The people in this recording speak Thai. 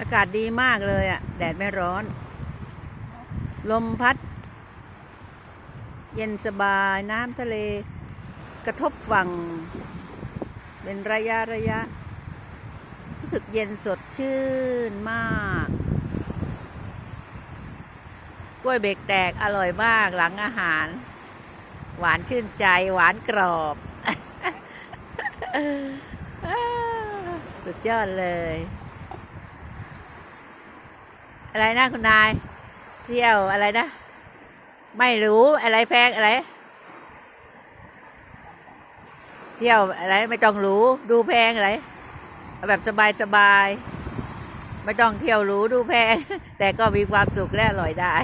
อากาศดีมากเลยอะ่ะ แดดไม่ร้อน ลมพัด เย็นสบายน้ำทะเล กระทบฝั่ง เป็นระยะระยะ รู้สึกเย็นสดชื่นมาก กล้วยเบรกแตกอร่อยมากหลังอาหาร หวานชื่นใจหวานกรอบ สุดยอดเลย อะไรนะคุณนาย เที่ยวอะไรนะ ไม่รู้อะไรแพงอะไร เที่ยวอะไรไม่ต้องหรูดูแพงอะไรแบบสบายสบายไม่ต้องเที่ยวหรูดูแพงแต่ก็มีความสุขและอร่อยได้